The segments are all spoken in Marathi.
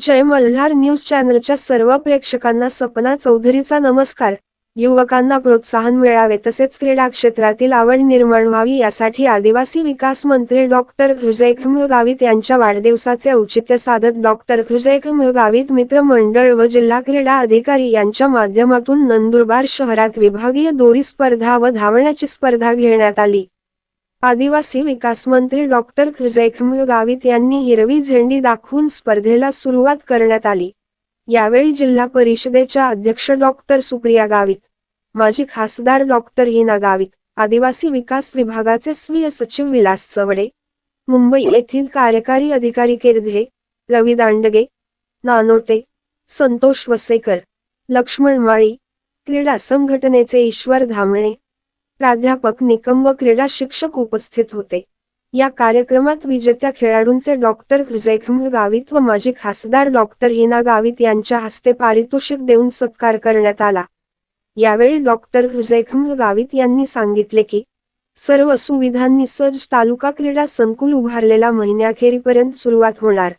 जय मल्हार न्यूज चॅनलच्या सर्व प्रेक्षकांना सपना चौधरीचा नमस्कार. युवकांना प्रोत्साहन मिळावे तसेच क्रीडा क्षेत्रातील आवड निर्माण व्हावी यासाठी आदिवासी विकास मंत्री डॉक्टर हुजैखम गावित यांच्या वाढदिवसाचे औचित्य साधत डॉक्टर हुजैखम गावित मित्रमंडळ व जिल्हा क्रीडा अधिकारी यांच्या माध्यमातून नंदुरबार शहरात विभागीय दोरी स्पर्धा व धावण्याची स्पर्धा घेण्यात आली. आदिवासी विकास मंत्री डॉक्टर खुजैखम गावित यांनी हिरवी झेंडी दाखवून स्पर्धेला सुरुवात करण्यात आली. यावेळी जिल्हा परिषदेच्या अध्यक्ष डॉक्टर सुप्रिया गावित माजी खासदार डॉक्टर हिना गावित आदिवासी विकास विभागाचे स्वीय सचिव विलास चवडे मुंबई येथील कार्यकारी अधिकारी केरधे रवी दांडगे नानोटे संतोष वसेकर लक्ष्मण माळी क्रीडा संघटनेचे ईश्वर धामणे प्राध्यापक निकम व क्रीडा शिक्षक उपस्थित होते. या कार्यक्रमात विजेत्या खेळाडूंचे डॉक्टर हुजैखम गावित व माजी खासदार डॉक्टर हिना गावित यांच्या हस्ते पारितोषिक देऊन सत्कार करण्यात आला. यावेळी डॉक्टर हुजैखम गावित यांनी सांगितले की सर्व सुविधांनी सज तालुका क्रीडा संकुल उभारलेला महिन्याखेरीपर्यंत सुरुवात होणार.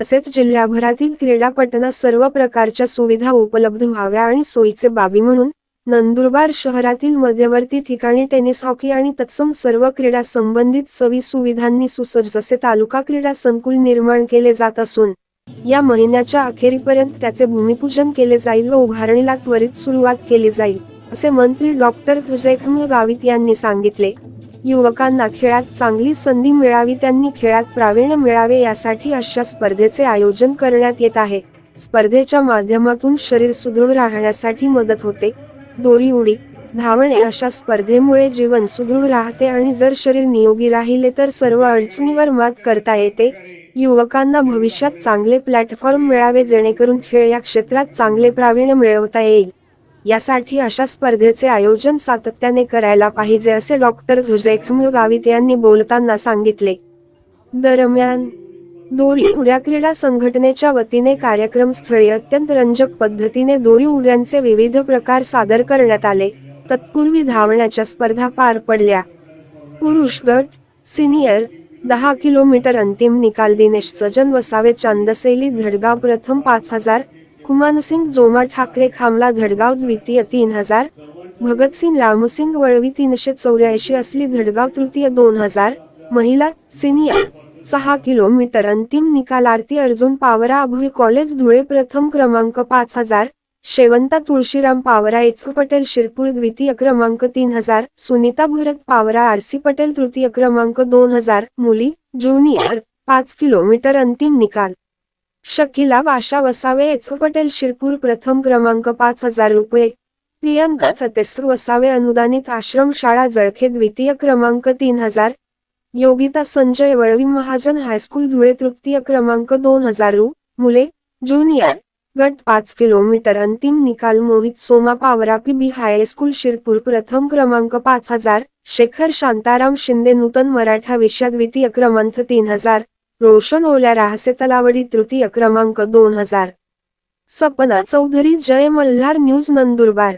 तसेच जिल्ह्याभरातील क्रीडापटना सर्व प्रकारच्या सुविधा उपलब्ध व्हाव्या आणि सोयीचे बाबी म्हणून नंदुरबार शहरातील मध्यवर्ती ठिकाणी टेनिस हॉकी आणि तत्सम सर्व क्रीडा संबंधित सवी सुविधांनी सुसज्ज असे तालुका क्रीडा संकुल निर्माण केले जात असून या महिन्याच्या अखेरीपर्यंत त्याचे भूमिपूजन केले जाईल व उभारणीला त्वरित सुरुवात केली जाईल असे मंत्री डॉक्टर हुजैखम गावित यांनी सांगितले. युवकांना खेळात चांगली संधी मिळावी त्यांनी खेळात प्रावीण्य मिळावे यासाठी अशा स्पर्धेचे आयोजन करण्यात येत आहे. स्पर्धेच्या माध्यमातून शरीर सुदृढ राहण्यासाठी मदत होते. दोरी उडी. धावणे अशा स्पर्धेमुळे जीवन सुदृढ राहते आणि जर शरीर नियोगी राहिले तर सर्व अडचणीवर मात करता येते. युवकांना भविष्यात चांगले प्लॅटफॉर्म मिळावे जेणेकरून खेळ या क्षेत्रात चांगले प्रावीण्य मिळवता येईल. यासाठी अशा स्पर्धेचे आयोजन सातत्याने करायला पाहिजे असे डॉक्टर हुजैखम गावित यांनी बोलताना सांगितले. दरम्यान दोरी उड्या क्रीडा संघटनेच्या वतीने कार्यक्रम स्थळी अत्यंत रंजक पद्धतीने दोरी उड्यांचे विविध प्रकार सादर करण्यात आले. तत्पूर्वी धावण्याच्या स्पर्धा पार पडल्या. पुरुष गट सिनियर दहा किलोमीटर अंतिम निकाल दिनेश सजन वसावे चांदसैली धडगाव प्रथम पाच हजार कुमानसिंग जोमा ठाकरे खामला धडगाव द्वितीय तीन हजार भगतसिंग रामसिंग वळवी तीनशे चौऱ्याऐंशी असली धडगाव तृतीय दोन हजार महिला सिनियर सहा किलोमीटर अंतिम निकाल आरती अर्जुन पावरा अभय कॉलेज धुळे प्रथम क्रमांक पाच हजार शेवंता तुळशीराम पावरा एच पटेल शिरपूर द्वितीय क्रमांक तीन हजार सुनीता भरत पावरा आरसी पटेल तृतीय क्रमांक दोन हजार मुली ज्युनियर पाच किलोमीटर अंतिम निकाल. शकिला वाशा वसावे एच पटेल शिरपूर प्रथम क्रमांक पाच हजार रुपये. प्रियंका थतेस वसावे अनुदानित आश्रम शाळा जळखे द्वितीय क्रमांक तीन हजार योगिता संजय वळवी महाजन हायस्कूल धुळे तृतीय क्रमांक दोन हजार मुले ज्युनियर गट पाच किलोमीटर अंतिम निकाल Mohit Soma Pawara P B high school Shirpur प्रथम क्रमांक पाच हजार शेखर शांताराम शिंदे नूतन मराठा विषया द्वितीय क्रमांक तीन हजार रोशन ओल्या राहसे तलावडी तृतीय क्रमांक दोन हजार. सपना चौधरी जय मल्हार न्यूज नंदुरबार.